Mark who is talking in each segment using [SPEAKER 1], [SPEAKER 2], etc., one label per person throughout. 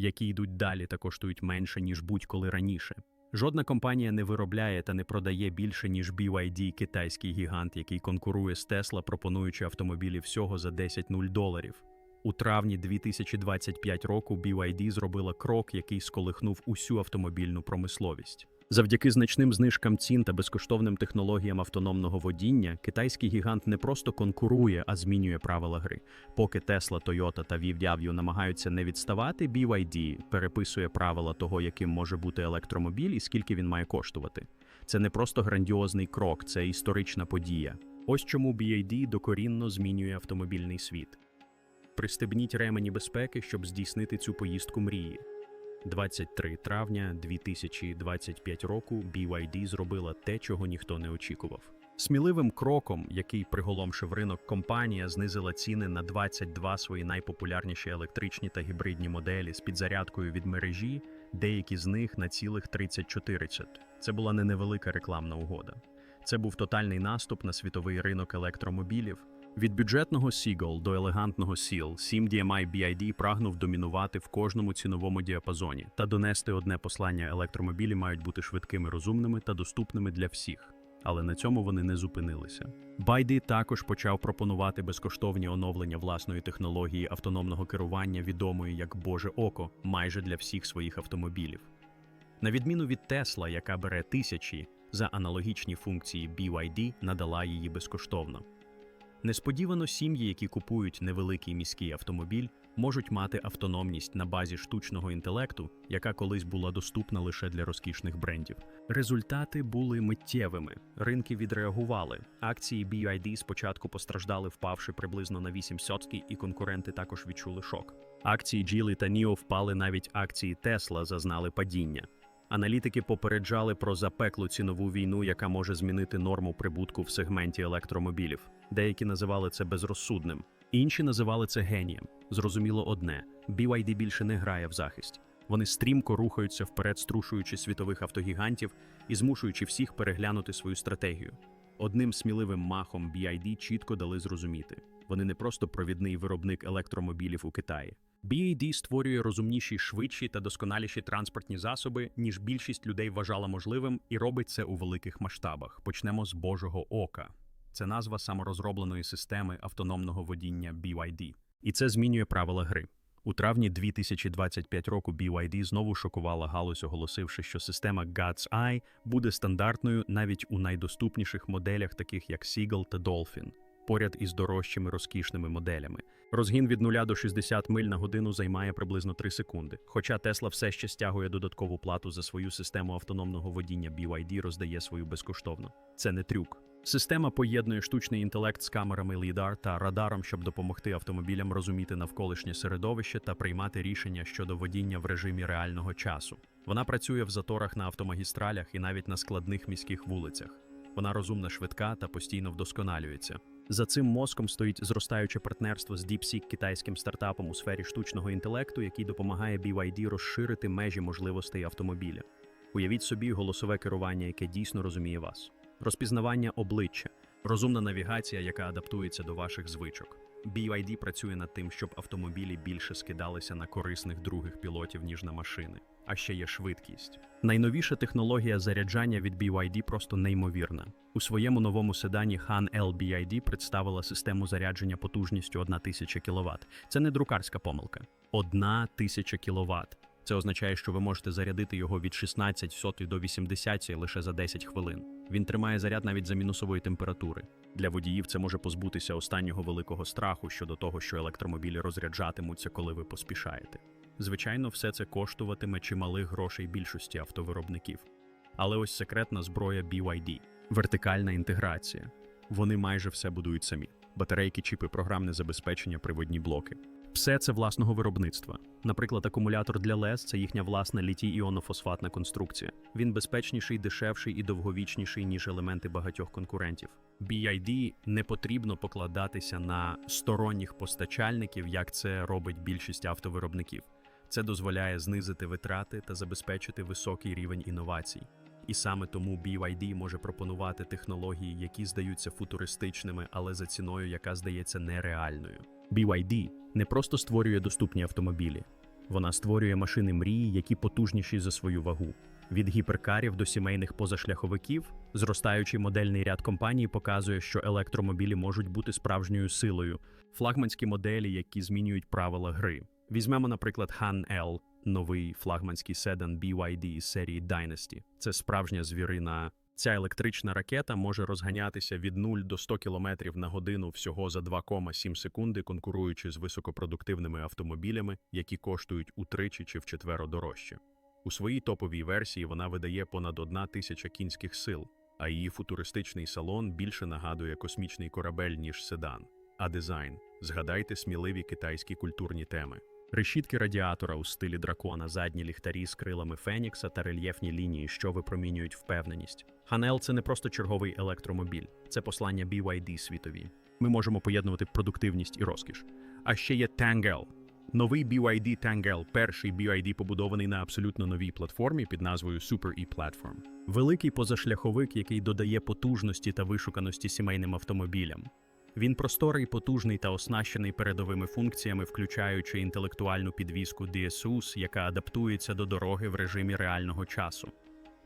[SPEAKER 1] які йдуть далі та коштують менше, ніж будь-коли раніше. Жодна компанія не виробляє та не продає більше, ніж BYD, китайський гігант, який конкурує з Tesla, пропонуючи автомобілі всього за 10 нуль доларів. У травні 2025 року BYD зробила крок, який сколихнув усю автомобільну промисловість. Завдяки значним знижкам цін та безкоштовним технологіям автономного водіння, китайський гігант не просто конкурує, а змінює правила гри. Поки Tesla, Toyota та VW намагаються не відставати, BYD переписує правила того, яким може бути електромобіль і скільки він має коштувати. Це не просто грандіозний крок, це історична подія. Ось чому BYD докорінно змінює автомобільний світ. Пристебніть ремені безпеки, щоб здійснити цю поїздку мрії. 23 травня 2025 року BYD зробила те, чого ніхто не очікував. Сміливим кроком, який приголомшив ринок, компанія знизила ціни на 22 свої найпопулярніші електричні та гібридні моделі з підзарядкою від мережі, деякі з них на цілих 30-40. Це була не невелика рекламна угода. Це був тотальний наступ на світовий ринок електромобілів. Від бюджетного Seagull до елегантного Seal, 7 DMI BID прагнув домінувати в кожному ціновому діапазоні та донести одне послання електромобілі мають бути швидкими, розумними та доступними для всіх. Але на цьому вони не зупинилися. BYD також почав пропонувати безкоштовні оновлення власної технології автономного керування, відомої як Боже Око, майже для всіх своїх автомобілів. На відміну від Tesla, яка бере тисячі, за аналогічні функції BYD надала її безкоштовно. Несподівано сім'ї, які купують невеликий міський автомобіль, можуть мати автономність на базі штучного інтелекту, яка колись була доступна лише для розкішних брендів. Результати були миттєвими. Ринки відреагували. Акції BYD спочатку постраждали, впавши приблизно на 8%, і конкуренти також відчули шок. Акції Geely та NIO впали, навіть акції Tesla зазнали падіння. Аналітики попереджали про запеклу цінову війну, яка може змінити норму прибутку в сегменті електромобілів. Деякі називали це безрозсудним, інші називали це генієм. Зрозуміло одне: BYD більше не грає в захист. Вони стрімко рухаються вперед, струшуючи світових автогігантів і змушуючи всіх переглянути свою стратегію. Одним сміливим махом BYD чітко дали зрозуміти: вони не просто провідний виробник електромобілів у Китаї. BYD створює розумніші, швидші та досконаліші транспортні засоби, ніж більшість людей вважала можливим, і робить це у великих масштабах. Почнемо з Божого ока. Це назва саморозробленої системи автономного водіння BYD. І це змінює правила гри. У травні 2025 року BYD знову шокувала галузь, оголосивши, що система God's Eye буде стандартною навіть у найдоступніших моделях, таких як Seagull та Dolphin, поряд із дорожчими розкішними моделями. Розгін від 0 до 60 миль на годину займає приблизно 3 секунди. Хоча Tesla все ще стягує додаткову плату за свою систему автономного водіння, BYD роздає свою безкоштовно. Це не трюк. Система поєднує штучний інтелект з камерами LiDAR та радаром, щоб допомогти автомобілям розуміти навколишнє середовище та приймати рішення щодо водіння в режимі реального часу. Вона працює в заторах на автомагістралях і навіть на складних міських вулицях. Вона розумна, швидка та постійно вдосконалюється. За цим мозком стоїть зростаюче партнерство з DeepSeek, китайським стартапом у сфері штучного інтелекту, який допомагає BYD розширити межі можливостей автомобіля. Уявіть собі голосове керування, яке дійсно розуміє вас, розпізнавання обличчя, розумна навігація, яка адаптується до ваших звичок. BYD працює над тим, щоб автомобілі більше скидалися на корисних других пілотів, ніж на машини. А ще є швидкість. Найновіша технологія заряджання від BYD просто неймовірна. У своєму новому седані Han L представила систему зарядження потужністю 1000 кВт. Це не друкарська помилка. 1000 кВт. Це означає, що ви можете зарядити його від 16 сотої до 80 лише за 10 хвилин. Він тримає заряд навіть за мінусової температури. Для водіїв це може позбутися останнього великого страху щодо того, що електромобілі розряджатимуться, коли ви поспішаєте. Звичайно, все це коштуватиме чималих грошей більшості автовиробників. Але ось секретна зброя BYD – вертикальна інтеграція. Вони майже все будують самі: батарейки, чіпи, програмне забезпечення, приводні блоки. Все це власного виробництва. Наприклад, акумулятор для ЛЕС це їхня власна літій-іонофосфатна конструкція. Він безпечніший, дешевший і довговічніший, ніж елементи багатьох конкурентів. BID не потрібно покладатися на сторонніх постачальників, як це робить більшість автовиробників. Це дозволяє знизити витрати та забезпечити високий рівень інновацій. І саме тому BYD може пропонувати технології, які здаються футуристичними, але за ціною, яка здається нереальною. BYD не просто створює доступні автомобілі, Вона створює машини мрії, які потужніші за свою вагу. Від гіперкарів до сімейних позашляховиків, зростаючий модельний ряд компаній показує, що електромобілі можуть бути справжньою силою, флагманські моделі, які змінюють правила гри. Візьмемо, наприклад, Han L, новий флагманський седан BYD із серії Dynasty. Це справжня звірина. Ця електрична ракета може розганятися від 0 до 100 км на годину всього за 2,7 секунди, конкуруючи з високопродуктивними автомобілями, які коштують утричі чи вчетверо дорожче. У своїй топовій версії вона видає понад 1 тисяча кінських сил, а її футуристичний салон більше нагадує космічний корабель, ніж седан. А дизайн згадайте сміливі китайські культурні теми. Решітки радіатора у стилі дракона, задні ліхтарі з крилами Фенікса та рельєфні лінії, що випромінюють впевненість. Ханел це не просто черговий електромобіль, це послання BYD світові. Ми можемо поєднувати продуктивність і розкіш. А ще є Tangel. Новий BYD Tangel, перший BYD побудований на абсолютно новій платформі під назвою Super E Platform. Великий позашляховик, який додає потужності та вишуканості сімейним автомобілям. Він просторий, потужний та оснащений передовими функціями, включаючи інтелектуальну підвіску DSUS, яка адаптується до дороги в режимі реального часу.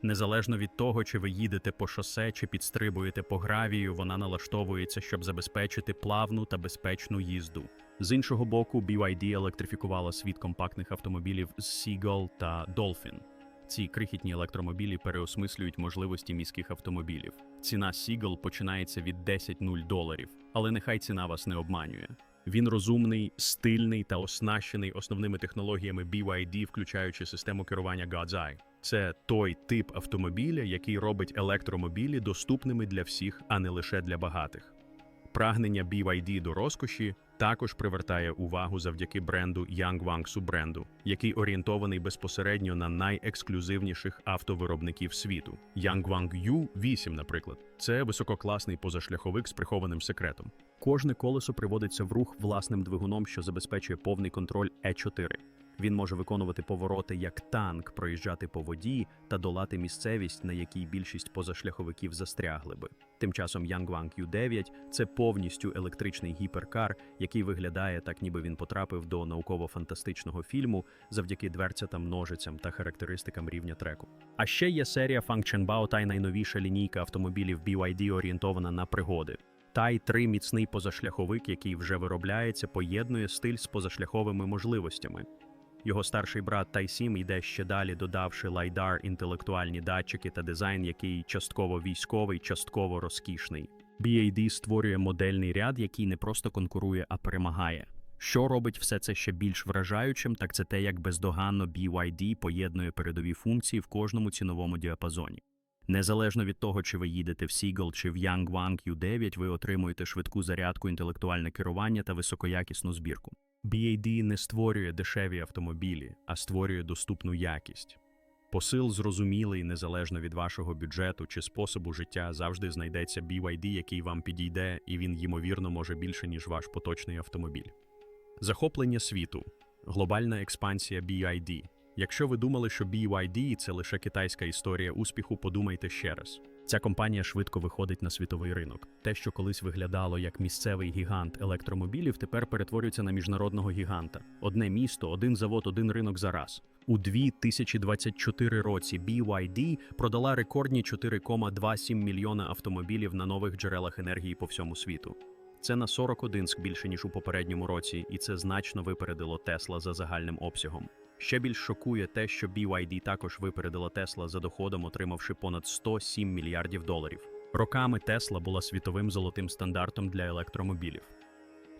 [SPEAKER 1] Незалежно від того, чи ви їдете по шосе, чи підстрибуєте по гравію, вона налаштовується, щоб забезпечити плавну та безпечну їзду. З іншого боку, BYD електрифікувала світ компактних автомобілів з Seagull та Dolphin. Ці крихітні електромобілі переосмислюють можливості міських автомобілів. Ціна Seagull починається від 10 0 доларів, але нехай ціна вас не обманює. Він розумний, стильний та оснащений основними технологіями BYD, включаючи систему керування God's Eye. Це той тип автомобіля, який робить електромобілі доступними для всіх, а не лише для багатих. Прагнення BYD до розкоші також привертає увагу завдяки бренду Yangwang суббренду, який орієнтований безпосередньо на найексклюзивніших автовиробників світу. Yangwang U8, наприклад, це висококласний позашляховик з прихованим секретом. Кожне колесо приводиться в рух власним двигуном, що забезпечує повний контроль E4. Він може виконувати повороти як танк, проїжджати по воді та долати місцевість, на якій більшість позашляховиків застрягли би. Тим часом Yangwang U9 – це повністю електричний гіперкар, який виглядає так, ніби він потрапив до науково-фантастичного фільму завдяки дверцятам, ножицям та характеристикам рівня треку. А ще є серія Fangchenbao та й найновіша лінійка автомобілів BYD орієнтована на пригоди. Тай 3 міцний позашляховик, який вже виробляється, поєднує стиль з позашляховими можливостями. Його старший брат Тай-7 йде ще далі, додавши лайдар, інтелектуальні датчики та дизайн, який частково військовий, частково розкішний. BAD створює модельний ряд, який не просто конкурує, а перемагає. Що робить все це ще більш вражаючим, так це те, як бездоганно BYD поєднує передові функції в кожному ціновому діапазоні. Незалежно від того, чи ви їдете в Seagull чи в Yangwang U9, ви отримуєте швидку зарядку, інтелектуальне керування та високоякісну збірку. BAD не створює дешеві автомобілі, а створює доступну якість. Посил зрозумілий незалежно від вашого бюджету чи способу життя завжди знайдеться BYD, який вам підійде, і він, ймовірно, може більше, ніж ваш поточний автомобіль. Захоплення світу, глобальна експансія BYD. Якщо ви думали, що BYD – це лише китайська історія успіху, подумайте ще раз. Ця компанія швидко виходить на світовий ринок. Те, що колись виглядало як місцевий гігант електромобілів, тепер перетворюється на міжнародного гіганта. Одне місто, один завод, один ринок за раз. У 2024 році BYD продала рекордні 4,27 мільйона автомобілів на нових джерелах енергії по всьому світу. Це на 41 більше ніж у попередньому році, і це значно випередило Тесла за загальним обсягом. Ще більш шокує те, що BYD також випередила Тесла за доходом, отримавши понад 107 мільярдів доларів. Роками Тесла була світовим золотим стандартом для електромобілів.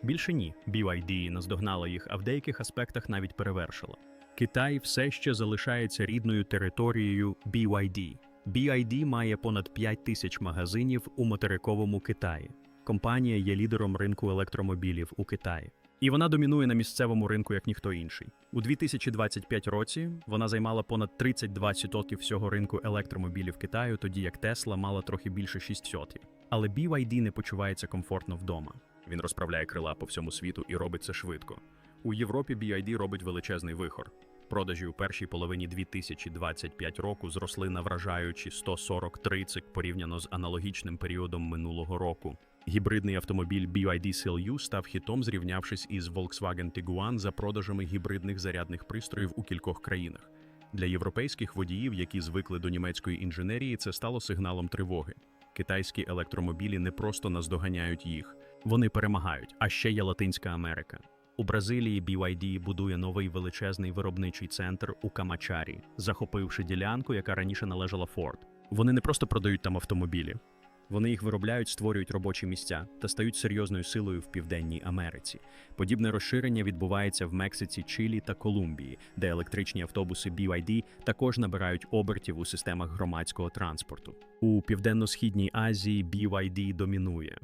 [SPEAKER 1] Більше ні, BYD наздогнала їх, а в деяких аспектах навіть перевершила. Китай все ще залишається рідною територією BYD. BYD має понад 5 тисяч магазинів у материковому Китаї. Компанія є лідером ринку електромобілів у Китаї. І вона домінує на місцевому ринку як ніхто інший. У 2025 році вона займала понад 32% всього ринку електромобілів Китаю, тоді як Тесла мала трохи більше 6%. Але BYD не почувається комфортно вдома. Він розправляє крила по всьому світу і робить це швидко. У Європі BYD робить величезний вихор. Продажі у першій половині 2025 року зросли на вражаючі 140-30 порівняно з аналогічним періодом минулого року. Гібридний автомобіль BYD CLU став хітом, зрівнявшись із Volkswagen Tiguan за продажами гібридних зарядних пристроїв у кількох країнах. Для європейських водіїв, які звикли до німецької інженерії, це стало сигналом тривоги. Китайські електромобілі не просто наздоганяють їх, вони перемагають. А ще є Латинська Америка. У Бразилії BYD будує новий величезний виробничий центр у Камачарі, захопивши ділянку, яка раніше належала Ford. Вони не просто продають там автомобілі, вони їх виробляють, створюють робочі місця та стають серйозною силою в Південній Америці. Подібне розширення відбувається в Мексиці, Чилі та Колумбії, де електричні автобуси BYD також набирають обертів у системах громадського транспорту. У південно-східній Азії BYD домінує.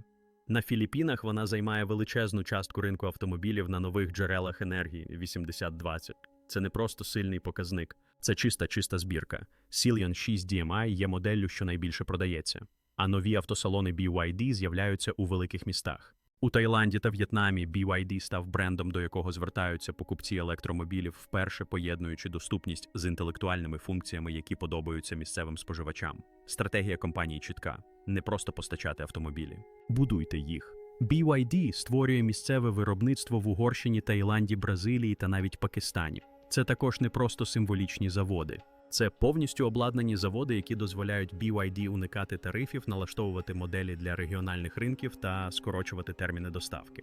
[SPEAKER 1] На Філіппінах вона займає величезну частку ринку автомобілів на нових джерелах енергії 80-20. Це не просто сильний показник, це чиста чиста збірка. Silion 6 DMI є моделлю, що найбільше продається. А нові автосалони BYD з'являються у великих містах. У Таїланді та В'єтнамі BYD став брендом, до якого звертаються покупці електромобілів, вперше поєднуючи доступність з інтелектуальними функціями, які подобаються місцевим споживачам. Стратегія компанії чітка: не просто постачати автомобілі, будуйте їх. BYD створює місцеве виробництво в Угорщині, Таїланді, Бразилії та навіть Пакистані. Це також не просто символічні заводи. Це повністю обладнані заводи, які дозволяють BYD уникати тарифів, налаштовувати моделі для регіональних ринків та скорочувати терміни доставки.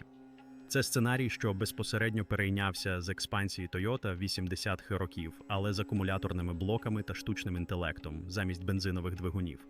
[SPEAKER 1] Це сценарій, що безпосередньо перейнявся з експансії Toyota 80-х років, але з акумуляторними блоками та штучним інтелектом замість бензинових двигунів.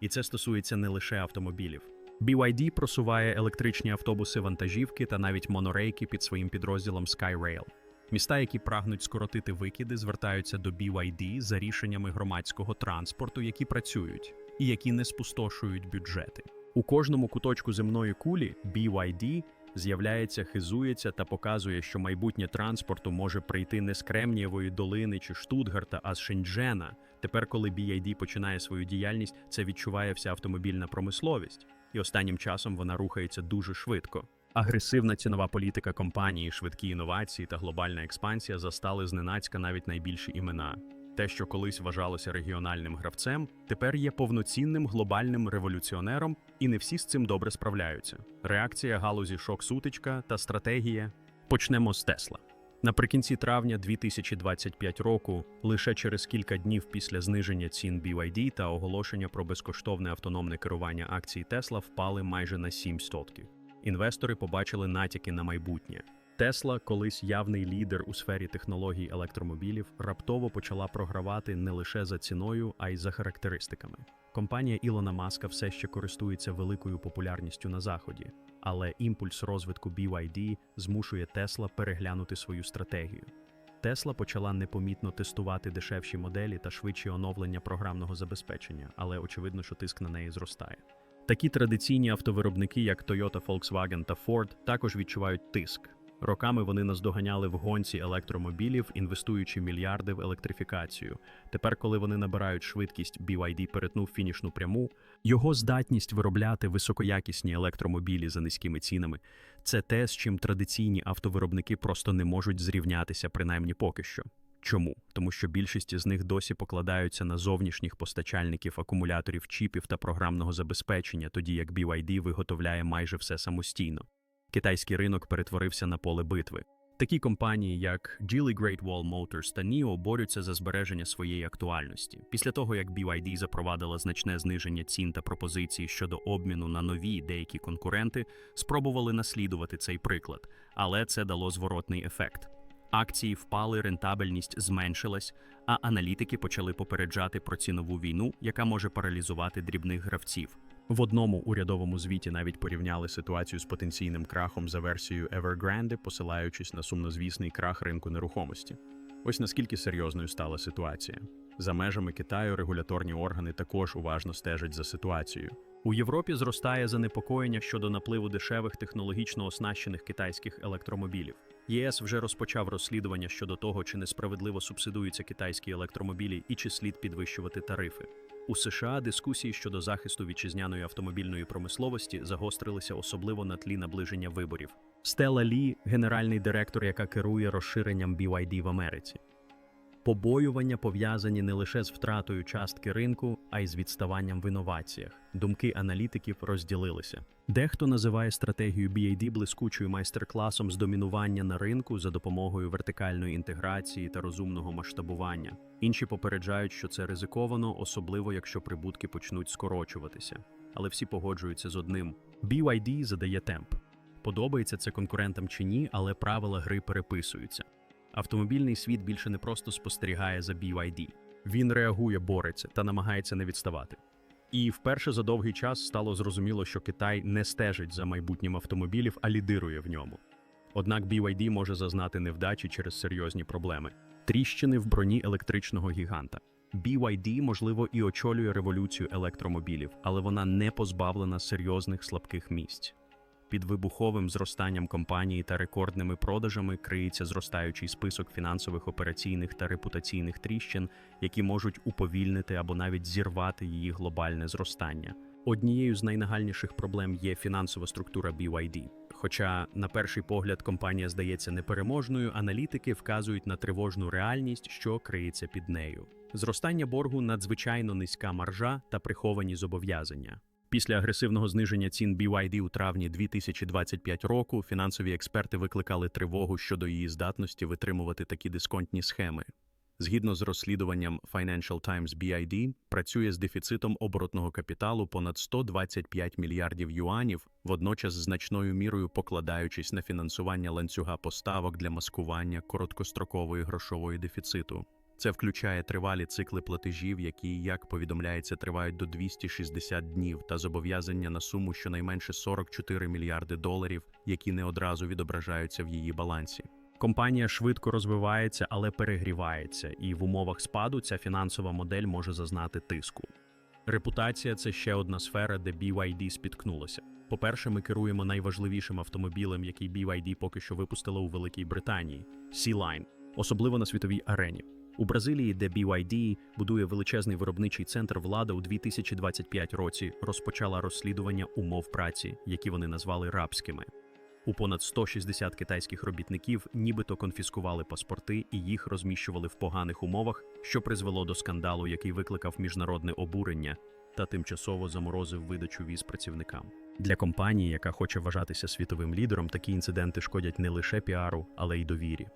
[SPEAKER 1] І це стосується не лише автомобілів. BYD просуває електричні автобуси вантажівки та навіть монорейки під своїм підрозділом SkyRail. Міста, які прагнуть скоротити викиди, звертаються до BYD за рішеннями громадського транспорту, які працюють і які не спустошують бюджети. У кожному куточку земної кулі BYD з'являється, хизується та показує, що майбутнє транспорту може прийти не з Кремнієвої долини чи Штутгарта, а з Шенджена. Тепер, коли BYD починає свою діяльність, це відчуває вся автомобільна промисловість, і останнім часом вона рухається дуже швидко. Агресивна цінова політика компанії, швидкі інновації та глобальна експансія застали зненацька навіть найбільші імена. Те, що колись вважалося регіональним гравцем, тепер є повноцінним глобальним революціонером, і не всі з цим добре справляються. Реакція галузі шок-сутичка та стратегія. Почнемо з Тесла. Наприкінці травня 2025 року, лише через кілька днів після зниження цін BYD та оголошення про безкоштовне автономне керування акцій Тесла впали майже на 7%. Інвестори побачили натяки на майбутнє. Тесла, колись явний лідер у сфері технологій електромобілів, раптово почала програвати не лише за ціною, а й за характеристиками. Компанія Ілона Маска все ще користується великою популярністю на заході, але імпульс розвитку BYD змушує Тесла переглянути свою стратегію. Тесла почала непомітно тестувати дешевші моделі та швидші оновлення програмного забезпечення, але очевидно, що тиск на неї зростає. Такі традиційні автовиробники, як Toyota, Volkswagen та Ford, також відчувають тиск. Роками вони наздоганяли в гонці електромобілів, інвестуючи мільярди в електрифікацію. Тепер, коли вони набирають швидкість, BYD перетнув фінішну пряму. Його здатність виробляти високоякісні електромобілі за низькими цінами це те, з чим традиційні автовиробники просто не можуть зрівнятися, принаймні поки що. Чому? Тому що більшість з них досі покладаються на зовнішніх постачальників акумуляторів, чіпів та програмного забезпечення, тоді як BYD виготовляє майже все самостійно. Китайський ринок перетворився на поле битви. Такі компанії, як Geely Great Wall Motors та NIO, борються за збереження своєї актуальності. Після того, як BYD запровадила значне зниження цін та пропозиції щодо обміну на нові деякі конкуренти, спробували наслідувати цей приклад, але це дало зворотний ефект. Акції впали, рентабельність зменшилась, а аналітики почали попереджати про цінову війну, яка може паралізувати дрібних гравців. В одному урядовому звіті навіть порівняли ситуацію з потенційним крахом за версією Evergrande, посилаючись на сумнозвісний крах ринку нерухомості. Ось наскільки серйозною стала ситуація. За межами Китаю регуляторні органи також уважно стежать за ситуацією. У Європі зростає занепокоєння щодо напливу дешевих технологічно оснащених китайських електромобілів. ЄС вже розпочав розслідування щодо того, чи несправедливо субсидуються китайські електромобілі і чи слід підвищувати тарифи. У США дискусії щодо захисту вітчизняної автомобільної промисловості загострилися особливо на тлі наближення виборів. Стела Лі, генеральний директор, яка керує розширенням BYD в Америці. Побоювання пов'язані не лише з втратою частки ринку, а й з відставанням в інноваціях. Думки аналітиків розділилися. Дехто називає стратегію BAD блискучою майстер-класом з домінування на ринку за допомогою вертикальної інтеграції та розумного масштабування. Інші попереджають, що це ризиковано, особливо якщо прибутки почнуть скорочуватися. Але всі погоджуються з одним: BYD задає темп. Подобається це конкурентам чи ні, але правила гри переписуються. Автомобільний світ більше не просто спостерігає за BYD. Він реагує, бореться та намагається не відставати. І вперше за довгий час стало зрозуміло, що Китай не стежить за майбутнім автомобілів, а лідирує в ньому. Однак BYD може зазнати невдачі через серйозні проблеми. Тріщини в броні електричного гіганта. BYD, можливо, і очолює революцію електромобілів, але вона не позбавлена серйозних слабких місць. Під вибуховим зростанням компанії та рекордними продажами криється зростаючий список фінансових операційних та репутаційних тріщин, які можуть уповільнити або навіть зірвати її глобальне зростання. Однією з найнагальніших проблем є фінансова структура BYD. Хоча, на перший погляд, компанія здається непереможною, аналітики вказують на тривожну реальність, що криється під нею. Зростання боргу надзвичайно низька маржа та приховані зобов'язання. Після агресивного зниження цін BYD у травні 2025 року фінансові експерти викликали тривогу щодо її здатності витримувати такі дисконтні схеми. Згідно з розслідуванням Financial Times BID, працює з дефіцитом оборотного капіталу понад 125 мільярдів юанів, водночас значною мірою покладаючись на фінансування ланцюга поставок для маскування короткострокової грошової дефіциту. Це включає тривалі цикли платежів, які, як повідомляється, тривають до 260 днів, та зобов'язання на суму щонайменше 44 мільярди доларів, які не одразу відображаються в її балансі. Компанія швидко розвивається, але перегрівається, і в умовах спаду ця фінансова модель може зазнати тиску. Репутація це ще одна сфера, де BYD спіткнулося. По-перше, ми керуємо найважливішим автомобілем, який BYD поки що випустила у Великій Британії C-Line, особливо на світовій арені. У Бразилії, де BYD будує величезний виробничий центр, влада у 2025 році розпочала розслідування умов праці, які вони назвали рабськими. У понад 160 китайських робітників нібито конфіскували паспорти і їх розміщували в поганих умовах, що призвело до скандалу, який викликав міжнародне обурення та тимчасово заморозив видачу віз працівникам. Для компанії, яка хоче вважатися світовим лідером, такі інциденти шкодять не лише піару, але й довірі.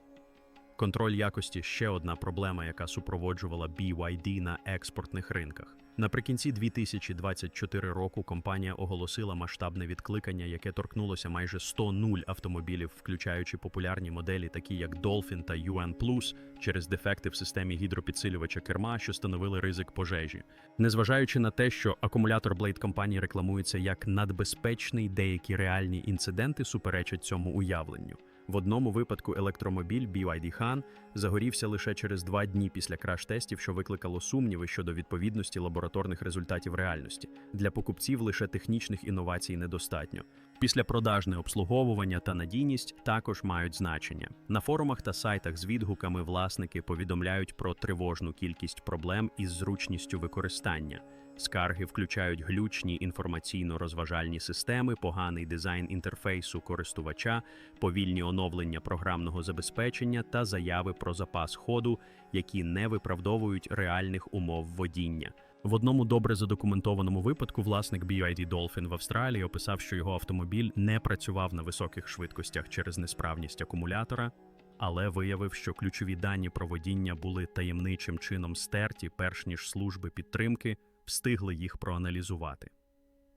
[SPEAKER 1] Контроль якості ще одна проблема, яка супроводжувала BYD на експортних ринках. Наприкінці 2024 року компанія оголосила масштабне відкликання, яке торкнулося майже 100 нуль автомобілів, включаючи популярні моделі, такі як Dolphin та UN+, через дефекти в системі гідропідсилювача керма, що становили ризик пожежі. Незважаючи на те, що акумулятор Blade компанії рекламується як надбезпечний, деякі реальні інциденти суперечать цьому уявленню. В одному випадку електромобіль BYD Han загорівся лише через два дні після краш-тестів, що викликало сумніви щодо відповідності лабораторних результатів реальності. Для покупців лише технічних інновацій недостатньо. Післяпродажне обслуговування та надійність також мають значення. На форумах та сайтах з відгуками власники повідомляють про тривожну кількість проблем із зручністю використання. Скарги включають глючні інформаційно-розважальні системи, поганий дизайн інтерфейсу користувача, повільні оновлення програмного забезпечення та заяви про запас ходу, які не виправдовують реальних умов водіння. В одному добре задокументованому випадку власник BYD Dolphin в Австралії описав, що його автомобіль не працював на високих швидкостях через несправність акумулятора, але виявив, що ключові дані про водіння були таємничим чином стерті, перш ніж служби підтримки встигли їх проаналізувати.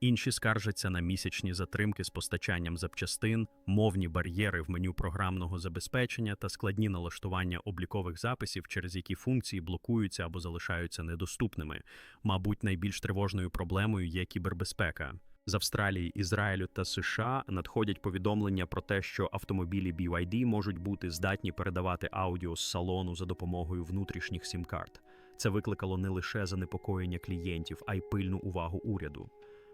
[SPEAKER 1] Інші скаржаться на місячні затримки з постачанням запчастин, мовні бар'єри в меню програмного забезпечення та складні налаштування облікових записів, через які функції блокуються або залишаються недоступними. Мабуть, найбільш тривожною проблемою є кібербезпека. З Австралії, Ізраїлю та США надходять повідомлення про те, що автомобілі BYD можуть бути здатні передавати аудіо з салону за допомогою внутрішніх сім-карт. Це викликало не лише занепокоєння клієнтів, а й пильну увагу уряду.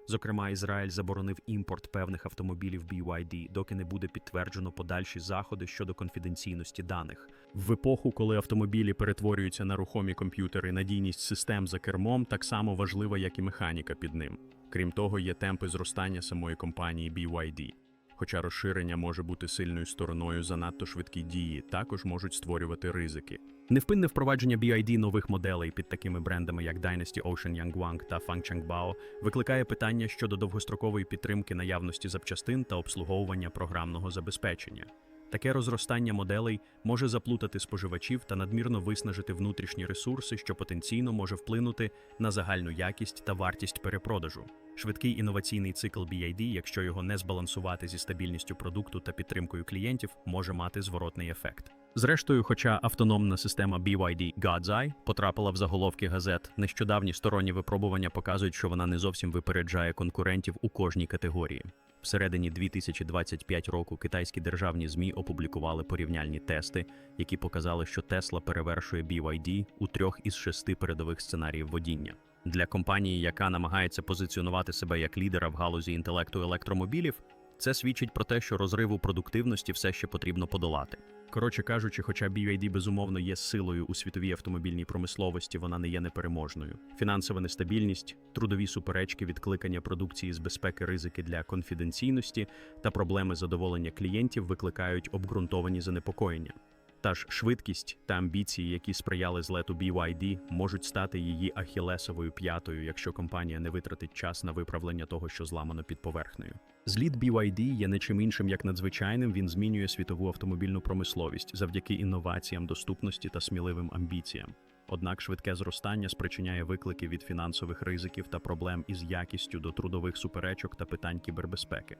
[SPEAKER 1] Зокрема, Ізраїль заборонив імпорт певних автомобілів BYD, доки не буде підтверджено подальші заходи щодо конфіденційності даних. В епоху, коли автомобілі перетворюються на рухомі комп'ютери, надійність систем за кермом так само важлива, як і механіка під ним. Крім того, є темпи зростання самої компанії BYD. Хоча розширення може бути сильною стороною, занадто швидкі дії також можуть створювати ризики. Невпинне впровадження BID нових моделей під такими брендами, як Dynasty Ocean Yangwang та Fangchengbao, викликає питання щодо довгострокової підтримки наявності запчастин та обслуговування програмного забезпечення. Таке розростання моделей може заплутати споживачів та надмірно виснажити внутрішні ресурси, що потенційно може вплинути на загальну якість та вартість перепродажу. Швидкий інноваційний цикл BID, якщо його не збалансувати зі стабільністю продукту та підтримкою клієнтів, може мати зворотний ефект. Зрештою, хоча автономна система BYD God's Eye потрапила в заголовки газет, нещодавні сторонні випробування показують, що вона не зовсім випереджає конкурентів у кожній категорії. Всередині 2025 року китайські державні ЗМІ опублікували порівняльні тести, які показали, що Tesla перевершує BYD у трьох із шести передових сценаріїв водіння. Для компанії, яка намагається позиціонувати себе як лідера в галузі інтелекту електромобілів, це свідчить про те, що розриву продуктивності все ще потрібно подолати. Коротше кажучи, хоча BYD безумовно є силою у світовій автомобільній промисловості, вона не є непереможною. Фінансова нестабільність, трудові суперечки, відкликання продукції з безпеки, ризики для конфіденційності та проблеми задоволення клієнтів викликають обґрунтовані занепокоєння. Та ж швидкість та амбіції, які сприяли злету BYD, можуть стати її ахілесовою п'ятою, якщо компанія не витратить час на виправлення того, що зламано під поверхнею. Зліт BYD є не чим іншим як надзвичайним. Він змінює світову автомобільну промисловість завдяки інноваціям, доступності та сміливим амбіціям. Однак швидке зростання спричиняє виклики від фінансових ризиків та проблем із якістю до трудових суперечок та питань кібербезпеки.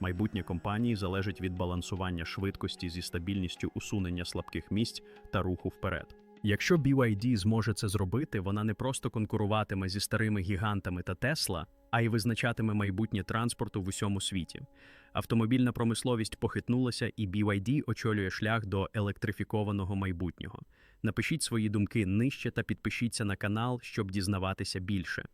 [SPEAKER 1] Майбутнє компанії залежить від балансування швидкості зі стабільністю усунення слабких місць та руху вперед. Якщо BYD зможе це зробити, вона не просто конкуруватиме зі старими гігантами та Tesla, а й визначатиме майбутнє транспорту в усьому світі. Автомобільна промисловість похитнулася, і BYD очолює шлях до електрифікованого майбутнього. Напишіть свої думки нижче та підпишіться на канал, щоб дізнаватися більше.